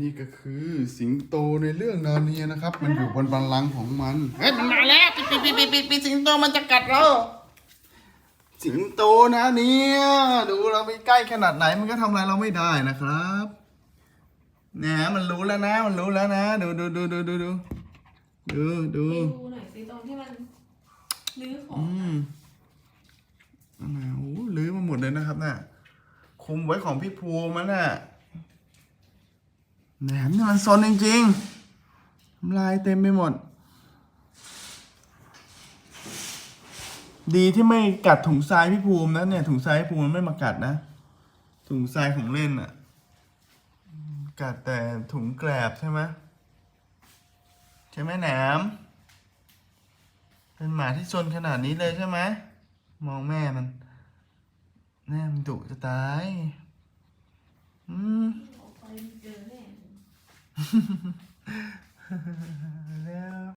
นี่ก็คือสิงโตในเรื่องนาเนียนะครับ มันอยู่บนบัลลังก์ของมัน เฮ้ยมันมาแล้วปิดปิดปิดปิดปิดสิงโตมันจะกัดเรา สิงโตนะเนี่ยดูเราไปใกล้ขนาดไหนมันก็ทำอะไรเราไม่ได้นะครับเนี่ยมันรู้แล้วนะ มันรู้แล้วนะ ดูดูดูดูดูดูดูดูดูหน่อยสิตรงที่มันลื้อขออืงมนั่นนะโอ้โหลื้อมาหมดเลยนะครับน่ะคุมไว้ของพี่ภูมิมันน่ะ แหนมนี่มันซนจริงๆทำลายเต็มไปหมด ดีที่ไม่กัดถุงทรายพี่ภูมินะเนี่ยถุงทรายพี่ภูมิมันไม่มากัดนะ ถุงทรายของเล่นอะกัดแต่ถุงแกลบใช่ไหมใช่ไหมแหนม เป็นหมาที่ซนขนาดนี้เลยใช่ไหมมองแม่มันแม่มันดุจะตาย อืม yeah.